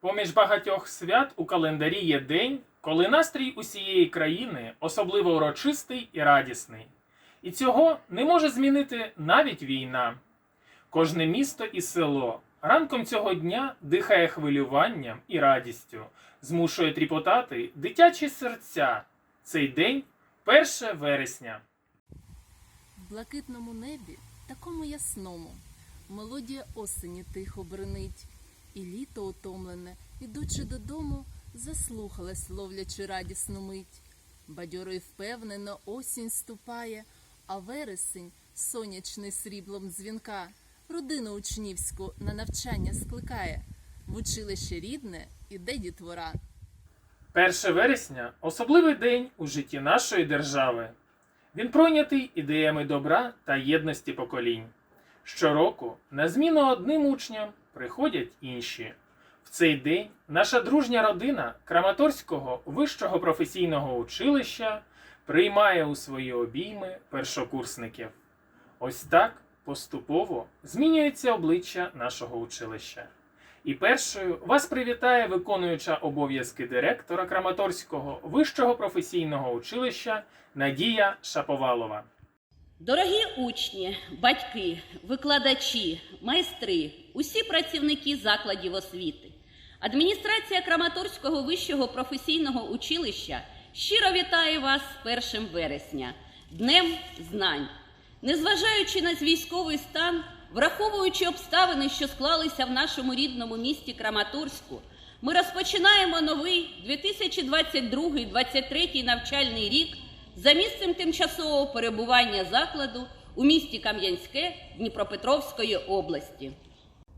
Поміж багатьох свят у календарі є день, коли настрій усієї країни особливо урочистий і радісний. І цього не може змінити навіть війна. Кожне місто і село ранком цього дня дихає хвилюванням і радістю, змушує тріпотати дитячі серця. Цей день 1 вересня. В блакитному небі, такому ясному, мелодія осені тихо бренить, і літо утомлене, ідучи додому, заслухалась, ловлячи радісну мить. Бадьоро й впевнено осінь ступає, а вересень сонячний сріблом дзвінка, родину учнівську на навчання скликає. В училище рідне іде дітвора. 1 вересня особливий день у житті нашої держави. Він пройнятий ідеями добра та єдності поколінь. Щороку на зміну одним учням приходять інші. В цей день наша дружня родина Краматорського вищого професійного училища приймає у свої обійми першокурсників. Ось так поступово змінюється обличчя нашого училища. І першою вас привітає виконуюча обов'язки директора Краматорського вищого професійного училища Надія Шаповалова. Дорогі учні, батьки, викладачі, майстри, усі працівники закладів освіти. Адміністрація Краматорського вищого професійного училища щиро вітає вас з 1 вересня, Днем знань. Незважаючи на військовий стан, враховуючи обставини, що склалися в нашому рідному місті Краматорську, ми розпочинаємо новий 2022-2023 навчальний рік за місцем тимчасового перебування закладу у місті Кам'янське Дніпропетровської області.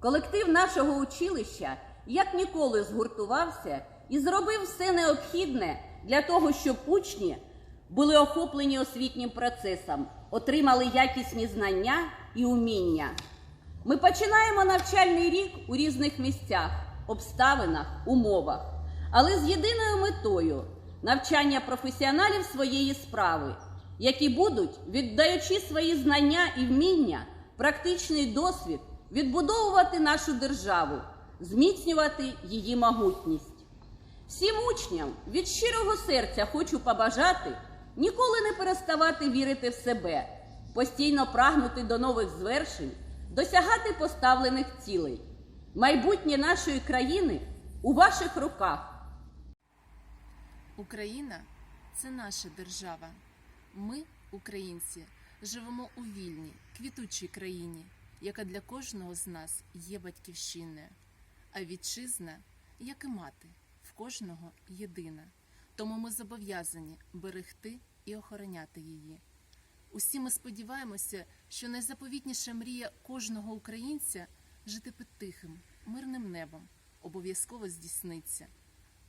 Колектив нашого училища як ніколи згуртувався і зробив все необхідне для того, щоб учні були охоплені освітнім процесом, отримали якісні знання і уміння. Ми починаємо навчальний рік у різних місцях, обставинах, умовах, але з єдиною метою навчання професіоналів своєї справи, які будуть, віддаючи свої знання і вміння, практичний досвід, відбудовувати нашу державу, зміцнювати її могутність. Всім учням від щирого серця хочу побажати ніколи не переставати вірити в себе, постійно прагнути до нових звершень, досягати поставлених цілей. Майбутнє нашої країни у ваших руках. Україна це наша держава. Ми, українці, живемо у вільній, квітучій країні, яка для кожного з нас є батьківщиною. А вітчизна, як і мати, в кожного єдина. Тому ми зобов'язані берегти і охороняти її. Усі ми сподіваємося, що найзаповітніша мрія кожного українця жити під тихим, мирним небом обов'язково здійсниться.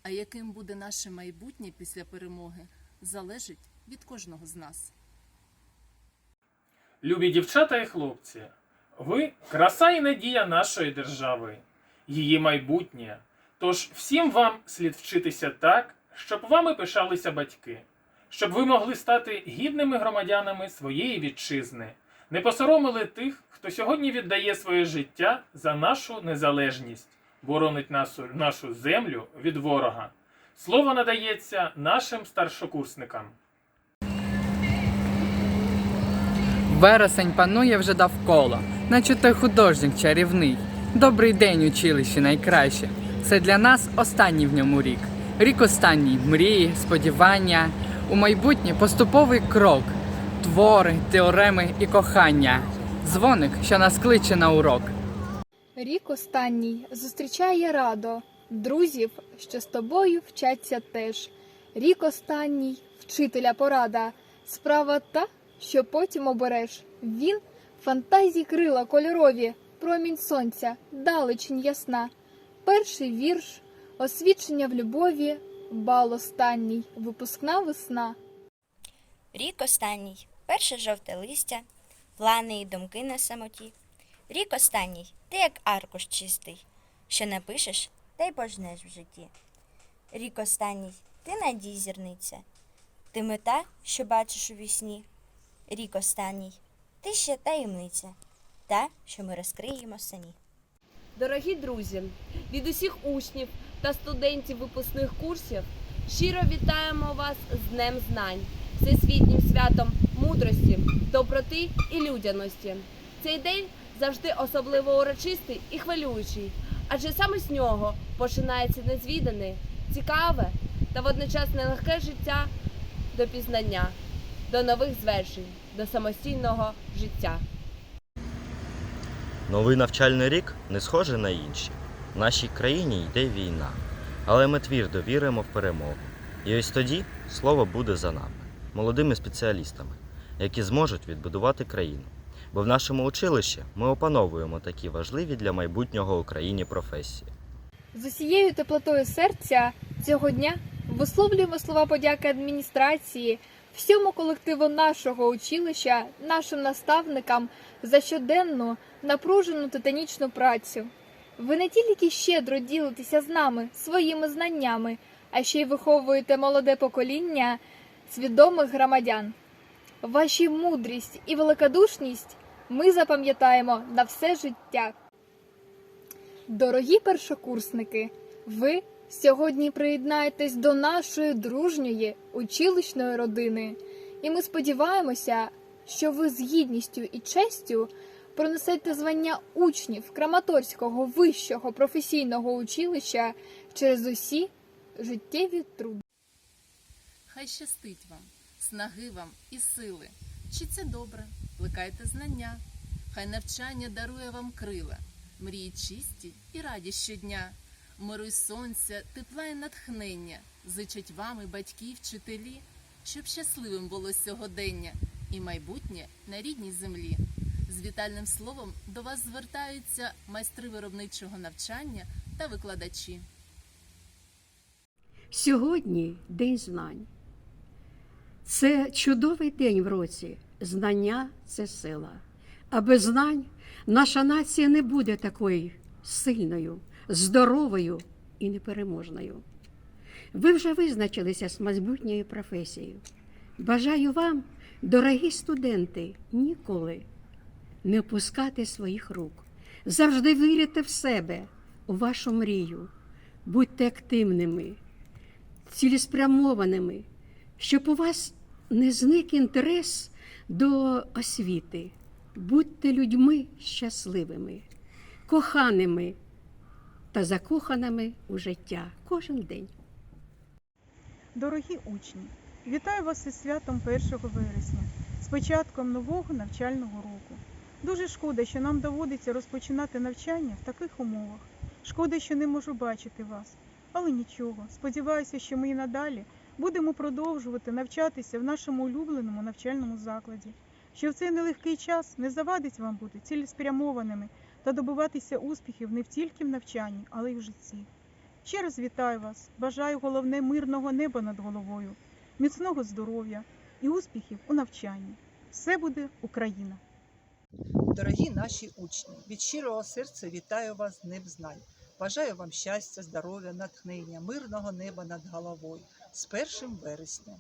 А яким буде наше майбутнє після перемоги, залежить від кожного з нас. Любі дівчата і хлопці, ви краса і надія нашої держави, її майбутнє. Тож всім вам слід вчитися так, щоб вами пишалися батьки, щоб ви могли стати гідними громадянами своєї вітчизни, не посоромили тих, хто сьогодні віддає своє життя за нашу незалежність, боронить нашу, нашу землю від ворога. Слово надається нашим старшокурсникам. Вересень панує вже довкола, наче той художник чарівний. Добрий день, училище найкраще. Це для нас останній в ньому рік. Рік останній мрії, сподівання, у майбутнє поступовий крок, твори, теореми і кохання. Дзвоник, що нас кличе на урок. Рік останній зустрічає радо, друзів, що з тобою вчаться теж. Рік останній вчителя порада, справа та, що потім обереш. Він фантазії крила кольорові, промінь сонця, далечінь ясна. Перший вірш, освічення в любові, бал останній, випускна весна. Рік останній, перше жовте листя, плани і думки на самоті. Рік останній, ти як аркуш чистий, що напишеш, та й пожнеш в житті. Рік останній, ти надій зірниця, Ти мета, що бачиш у вісні. Рік останній. Ти ще таємниця, та, що ми розкриємо самі. Дорогі друзі, від усіх учнів та студентів випускних курсів щиро вітаємо вас з Днем Знань, всесвітнім святом мудрості, доброти і людяності. Цей день завжди особливо урочистий і хвилюючий, адже саме з нього починається незвідане, цікаве та водночас нелегке життя до пізнання, до нових звершень, до самостійного життя. Новий навчальний рік не схожий на інші. В нашій країні йде війна, але ми твердо віримо в перемогу. І ось тоді слово буде за нами, молодими спеціалістами, які зможуть відбудувати країну. Бо в нашому училищі ми опановуємо такі важливі для майбутнього Україні професії. З усією теплотою серця цього дня висловлюємо слова подяки адміністрації, всьому колективу нашого училища, нашим наставникам за щоденну напружену титанічну працю. Ви не тільки щедро ділитеся з нами своїми знаннями, а ще й виховуєте молоде покоління свідомих громадян. Ваші мудрість і великодушність ми запам'ятаємо на все життя. Дорогі першокурсники, ви сьогодні приєднаєтесь до нашої дружньої училищної родини, і ми сподіваємося, що ви з гідністю і честю пронесете звання учнів Краматорського вищого професійного училища через усі життєві трудності. Хай щастить вам, снаги вам і сили. Вчіться добре, плекайте знання. Хай навчання дарує вам крила, мрії чисті і раді щодня. Миру й сонця, тепла і натхнення зичать вам і батьки, і вчителі, щоб щасливим було сьогодення і майбутнє на рідній землі. Вітальним словом до вас звертаються майстри виробничого навчання та викладачі. Сьогодні День знань. Це чудовий день в році. Знання це сила. А без знань наша нація не буде такою сильною, здоровою і непереможною. Ви вже визначилися з майбутньою професією. Бажаю вам, дорогі студенти, ніколи не опускати своїх рук. Завжди вірити в себе, у вашу мрію. Будьте активними, цілеспрямованими, щоб у вас не зник інтерес до освіти. Будьте людьми щасливими, коханими та закоханими у життя кожен день. Дорогі учні, вітаю вас із святом 1 вересня, з початком нового навчального року. Дуже шкода, що нам доводиться розпочинати навчання в таких умовах. Шкода, що не можу бачити вас. Але нічого, сподіваюся, що ми і надалі будемо продовжувати навчатися в нашому улюбленому навчальному закладі, що в цей нелегкий час не завадить вам бути цілеспрямованими та добиватися успіхів не тільки в навчанні, але й в житті. Ще раз вітаю вас, бажаю головне мирного неба над головою, міцного здоров'я і успіхів у навчанні. Все буде Україна! Дорогі наші учні, від щирого серця вітаю вас з Днем знань. Бажаю вам щастя, здоров'я, натхнення, мирного неба над головою з 1 вересня.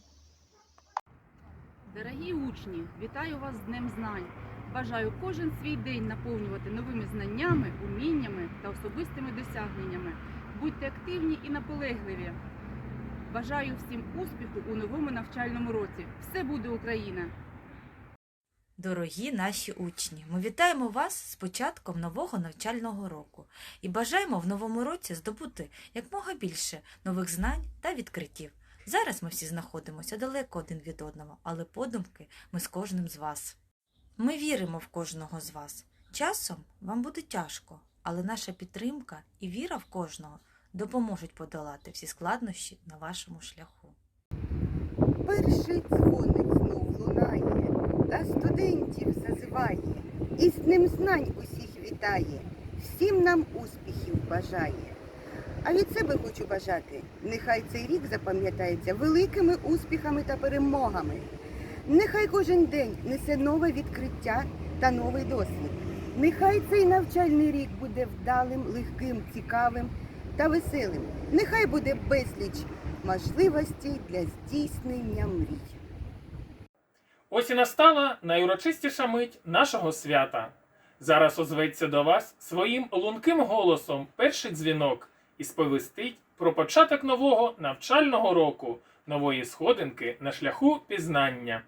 Дорогі учні, вітаю вас з Днем Знань. Бажаю кожен свій день наповнювати новими знаннями, уміннями та особистими досягненнями. Будьте активні і наполегливі. Бажаю всім успіху у новому навчальному році. Все буде Україна! Дорогі наші учні, ми вітаємо вас з початком нового навчального року і бажаємо в новому році здобути якмога більше нових знань та відкриттів. Зараз ми всі знаходимося далеко один від одного, але подумки ми з кожним з вас. Ми віримо в кожного з вас. Часом вам буде тяжко, але наша підтримка і віра в кожного допоможуть подолати всі складнощі на вашому шляху. Перший дзвоник знов лунає, та студентів зазиває, і з ним знань усіх вітає, всім нам успіхів бажає. А від себе хочу бажати, нехай цей рік запам'ятається великими успіхами та перемогами. Нехай кожен день несе нове відкриття та новий досвід. Нехай цей навчальний рік буде вдалим, легким, цікавим та веселим. Нехай буде безліч можливостей для здійснення мрій. Ось і настала найурочистіша мить нашого свята. Зараз озветься до вас своїм лунким голосом перший дзвінок і сповістить про початок нового навчального року, нової сходинки на шляху пізнання.